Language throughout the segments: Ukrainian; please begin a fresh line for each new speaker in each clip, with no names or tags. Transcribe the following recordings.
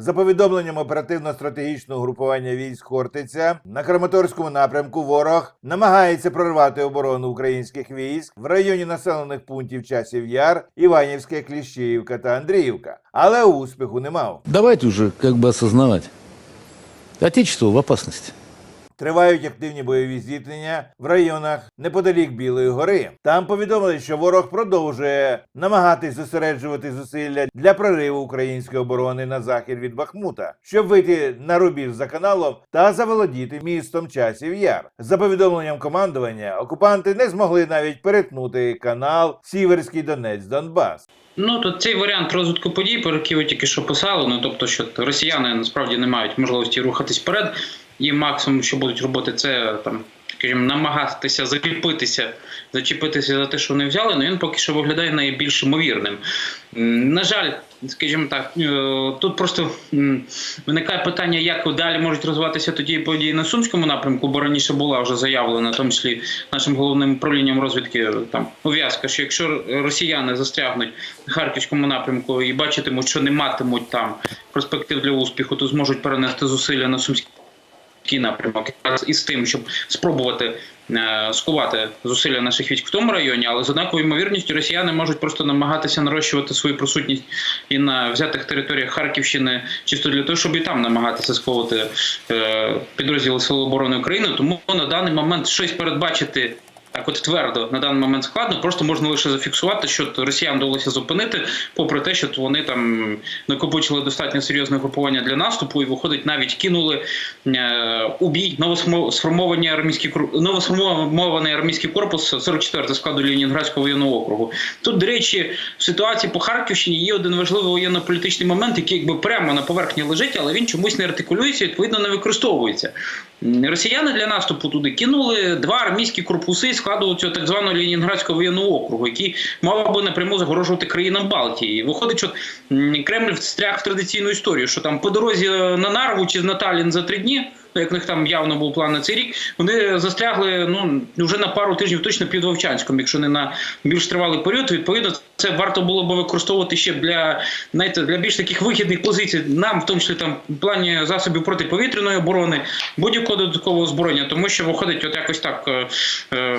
За повідомленням оперативно-стратегічного групування військ Хортиця на Краматорському напрямку ворог намагається прорвати оборону українських військ в районі населених пунктів Часів Яр, Іванівське, Кліщіївка та Андріївка, але успіху не мав.
Давайте уже як би осознавати. Отечество в опасности.
Тривають активні бойові зіткнення в районах неподалік Білої гори. Там повідомили, що ворог продовжує намагатись зосереджувати зусилля для прориву української оборони на захід від Бахмута, щоб вийти на рубіж за каналом та заволодіти містом часів яр. За повідомленням командування, окупанти не змогли навіть перетнути канал Сіверський Донець Донбас.
Ну то цей варіант розвитку подій, про який ви тільки що писали, ну тобто, що росіяни насправді не мають можливості рухатись вперед, і максимум, що будуть робити, це там, скажімо, намагатися закріпитися, зачепитися за те, що вони взяли. Ну він поки що виглядає найбільш ймовірним. На жаль, скажімо так, е, тут просто виникає питання, як далі можуть розвиватися тоді події на сумському напрямку, бо раніше була вже заявлена, в тому числі нашим головним управлінням розвідки там ув'язка, що якщо росіяни застрягнуть на харківському напрямку і бачитимуть, що не матимуть там перспектив для успіху, то зможуть перенести зусилля на сумський напрямок якраз із тим, щоб спробувати е, скувати зусилля наших військ в тому районі, але з однаковою ймовірністю росіяни можуть просто намагатися нарощувати свою присутність і на взятих територіях Харківщини, чисто для того, щоб і там намагатися сковувати е, підрозділи Сил оборони України. Тому на даний момент щось передбачити. Так, твердо на даний момент складно, просто можна лише зафіксувати, що росіян вдалося зупинити, попри те, що вони там накопичили достатньо серйозне групування для наступу, і виходить, навіть кинули е, у бій новосформовані армійські новосформований армійський корпус 44 складу Ленінградського воєнного округу. Тут, до речі, в ситуації по Харківщині є один важливий воєнно-політичний момент, який якби прямо на поверхні лежить, але він чомусь не артикулюється, відповідно не використовується. Росіяни для наступу туди кинули два армійські корпуси складу цього так званого Ленінградського воєнного округу, який мав би напряму загрожувати країнам Балтії. Виходить, що Кремль встряг в традиційну історію, що там по дорозі на Нарву чи на Талін за три дні. Ну, Як в них там явно був план на цей рік, вони застрягли ну вже на пару тижнів точно під Вовчанськом, якщо не на більш тривалий період. Відповідно, це варто було би використовувати ще для знаєте, для більш таких вихідних позицій. Нам, в тому числі там в плані засобів протиповітряної оборони, будь-якого додаткового озброєння, тому що виходить, от якось так е, е,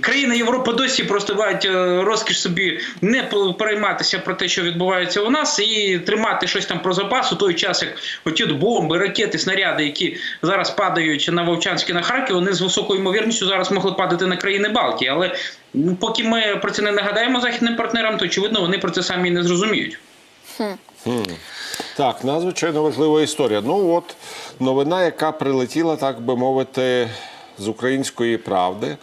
країни Європи досі просто мають е, розкіш собі не перейматися про те, що відбувається у нас, і тримати щось там про запас у той час, як оті бомби, ракети, снаряди, які зараз падають на Вовчанськ і на Харків, вони з високою ймовірністю зараз могли падати на країни Балтії. Але ну, поки ми про це не нагадаємо західним партнерам, то очевидно вони про це самі не зрозуміють.
Так, надзвичайно важлива історія. Ну от новина, яка прилетіла, так би мовити, з української правди.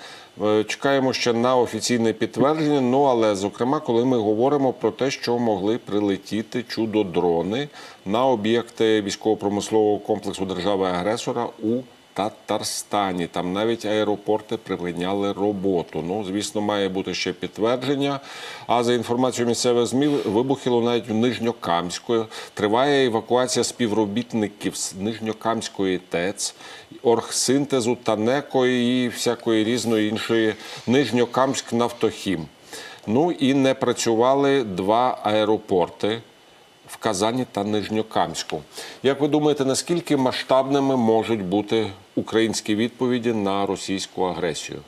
Е, Чекаємо ще на офіційне підтвердження. Ну але зокрема, коли ми говоримо про те, що могли прилетіти чудо-дрони на об'єкти військово-промислового комплексу держави-агресора у Татарстані. Там навіть аеропорти припиняли роботу. Ну, звісно, має бути ще підтвердження. А за інформацією місцевих ЗМІ, вибухи лунають в Нижньокамську. Триває евакуація співробітників з Нижньокамської ТЕЦ, оргсинтезу, Танеко і всякої різної іншої Нижньокамськ нафтохім. Ну і не працювали два аеропорти в Казані та Нижньокамську. Як ви думаєте, наскільки масштабними можуть бути українські відповіді на російську агресію?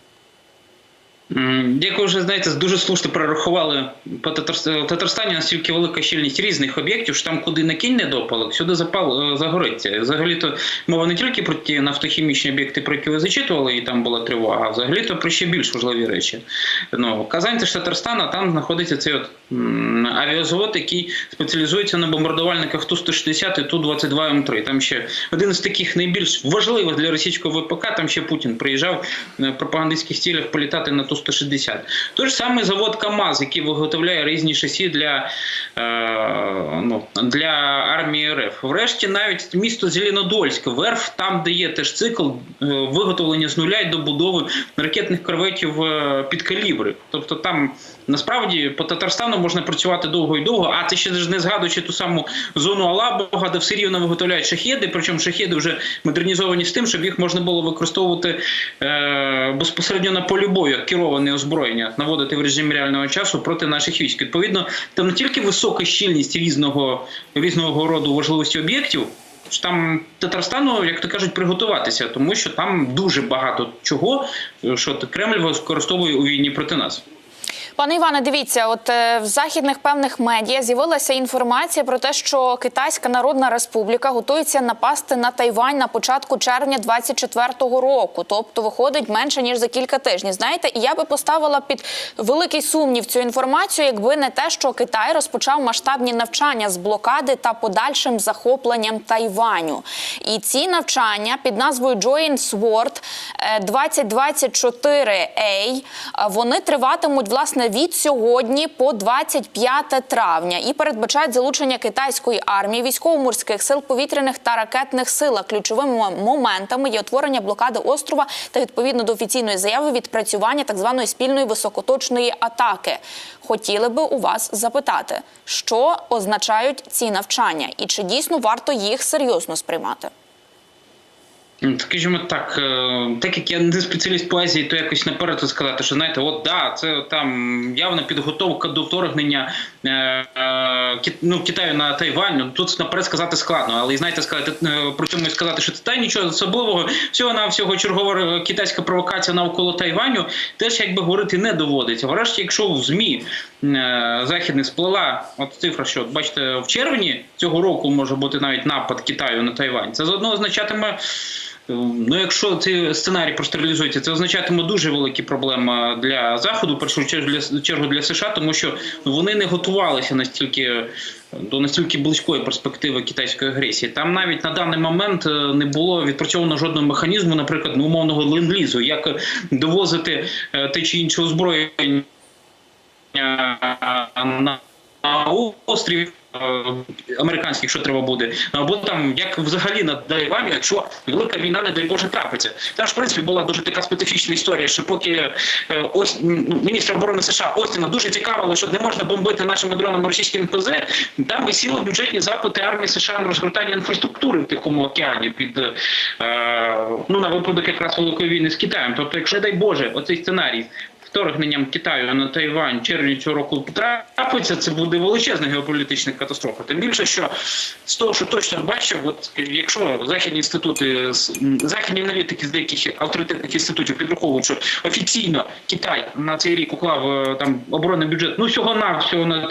Як ви вже знаєте, дуже слушно прорахували по е, Татарстані, Татарстані настільки велика щільність різних об'єктів, що там куди не кінь недопалок, сюди запал е, загориться. Взагалі-то мова не тільки про ті нафтохімічні об'єкти, про які ви зачитували, і там була тривога, а взагалі-то про ще більш важливі речі. Ну, Казань це ж Татарстан, а там знаходиться цей от авіазавод, який спеціалізується на бомбардувальниках Ту-160 і Ту-22 М3. Там ще один з таких найбільш важливих для російського ВПК, там ще Путін приїжджав в пропагандистських цілях політати на ту 160. Тож саме завод КАМАЗ, який виготовляє різні шасі для е, ну, для армії РФ. Врешті навіть місто Зеленодольськ, верф, там де є теж цикл е, виготовлення з нуля і добудови ракетних корветів е, під калібри. Тобто там насправді по Татарстану можна працювати довго і довго, а ти ще не згадуючи ту саму зону Алабога, де все рівно виготовляють шахеди, причому шахеди вже модернізовані з тим, щоб їх можна було використовувати е, безпосередньо на полі бою, як керов броньоване озброєння наводити в режимі реального часу проти наших військ. Відповідно, там не тільки висока щільність різного різного роду важливості об'єктів. Там Татарстану, як то кажуть, приготуватися, тому що там дуже багато чого, що Кремль використовує у війні проти нас.
Пане Іване, дивіться, от е, в західних певних медіа з'явилася інформація про те, що Китайська Народна Республіка готується напасти на Тайвань на початку червня 24-го року. Тобто виходить менше ніж за кілька тижнів. Знаєте, і я би поставила під великий сумнів цю інформацію, якби не те, що Китай розпочав масштабні навчання з блокади та подальшим захопленням Тайваню. І ці навчання під назвою Joint Sword е, 2024A, е, вони триватимуть власне від сьогодні по 25 травня і передбачають залучення китайської армії, військово-морських сил, повітряних та ракетних сил. А Ключовими моментами є утворення блокади острова та відповідно до офіційної заяви відпрацювання так званої спільної високоточної атаки. Хотіли би у вас запитати, що означають ці навчання, і чи дійсно варто їх серйозно сприймати?
Скажімо так, е, так як я не спеціаліст по Азії, то якось наперед сказати, що знаєте, от да, це там явна підготовка до вторгнення е, е, ну, Китаю на Тайвань. Ну, Тут наперед сказати складно, але знаєте, сказати при цьому і сказати, що це та нічого особливого, всього навсього чергова е, китайська провокація навколо Тайваню, теж якби говорити не доводиться. Врешті, якщо в змі західних сплила от цифра, що бачите, в червні цього року може бути навіть напад Китаю на Тайвань. Це заодно означатиме. Ну, якщо цей сценарій просто реалізується, це означатиме дуже великі проблеми для заходу, в першу чергу для чергу для США, тому що вони не готувалися настільки до настільки близької перспективи китайської агресії. Там навіть на даний момент е, не було відпрацьовано жодного механізму, наприклад, ну, умовного ленд-лізу, як довозити е, те чи інше озброєння е, на на острів е, американський, якщо треба буде, або там як взагалі на Тайвані, якщо велика війна, не дай Боже, трапиться. Там ж в принципі була дуже така специфічна історія, що поки е, ось міністр оборони США Остіна дуже цікавило, що не можна бомбити нашими дронами російські НПЗ, там висіли бюджетні запити армії США на розгортання інфраструктури в Тихому океані під е, ну на випадок якраз великої війни з Китаєм. Тобто, якщо дай Боже, оцей сценарій вторгненням Китаю на Тайвань червні цього року трапиться, це буде величезна геополітична катастрофа. Тим більше, що з того, що точно бачив, от якщо західні інститути західні аналітики з деяких авторитетних інститутів підраховують, що офіційно Китай на цей рік уклав е, там оборонний бюджет, ну всього на всього на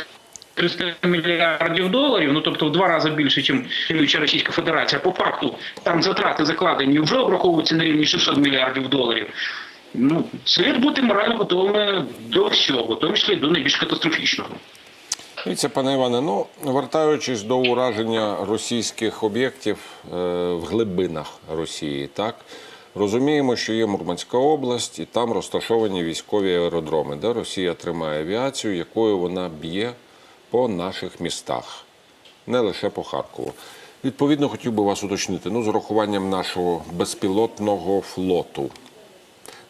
300 мільярдів доларів, ну тобто в два рази більше, ніж Російська Федерація. По факту там затрати закладені вже обраховуються на рівні 600 мільярдів доларів. Ну, слід бути морально готовими до всього, в тому числі до найбільш катастрофічного.
Дивіться, пане Іване, ну вертаючись до ураження російських об'єктів е, в глибинах Росії, так розуміємо, що є Мурманська область, і там розташовані військові аеродроми, де Росія тримає авіацію, якою вона б'є по наших містах, не лише по Харкову. Відповідно, хотів би вас уточнити, ну, з урахуванням нашого безпілотного флоту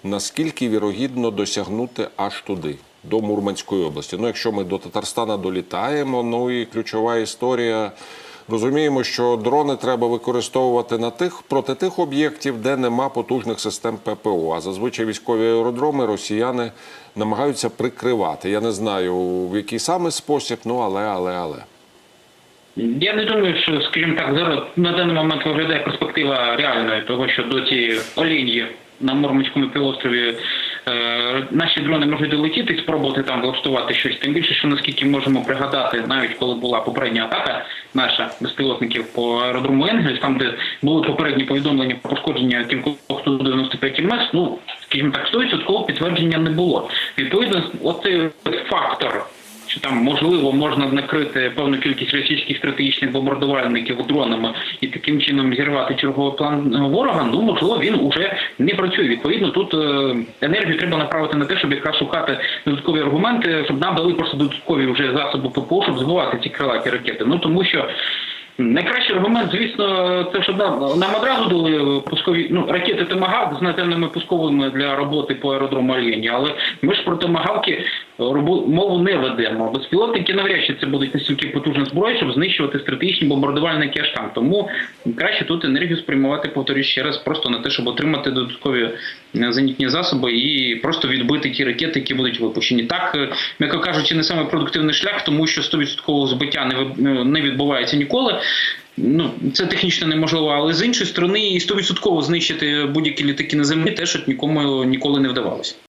наскільки вірогідно досягнути аж туди, до Мурманської області. Ну, якщо ми до Татарстана долітаємо, ну і ключова історія. Розуміємо, що дрони треба використовувати на тих проти тих об'єктів, де нема потужних систем ППО. А зазвичай військові аеродроми росіяни намагаються прикривати. Я не знаю в який саме спосіб, ну але, але, але.
Я не думаю, що, скажімо так, зараз на даний момент виглядає перспектива реальної, того, що до цієї олінії на Мурманському півострові е, наші дрони можуть долетіти спробувати там влаштувати щось. Тим більше, що наскільки можемо пригадати, навіть коли була попередня атака наша безпілотників по аеродрому Енгельс, там де були попередні повідомлення про пошкодження кількох 195 МС, ну скажімо так, 100% підтвердження не було. Відповідно, оцей фактор що там можливо можна накрити певну кількість російських стратегічних бомбардувальників дронами і таким чином зірвати черговий план ворога. Ну можливо, він уже не працює. Відповідно, тут е, енергію треба направити на те, щоб якраз шукати додаткові аргументи, щоб нам дали просто додаткові вже засоби ППО, щоб збивати ці крилаті ракети. Ну тому що. Найкращий аргумент, звісно, це щоб нам, нам одразу дали пускові ну, ракети Томагавк з наземними пусковими для роботи по аеродрому Альєні. Але ми ж про Томагавки мову не ведемо. Безпілотники навряд чи це будуть настільки потужна зброя, щоб знищувати стратегічні бомбардувальники аж там. Тому краще тут енергію спрямувати, повторюю ще раз, просто на те, щоб отримати додаткові е, зенітні засоби і просто відбити ті ракети, які будуть випущені. Так, е, м'яко кажучи, не саме продуктивний шлях, тому що 100% збиття ви- не відбувається ніколи. Ну, це технічно неможливо, але з іншої сторони, і 100% знищити будь-які літаки на землі теж от нікому ніколи не вдавалося.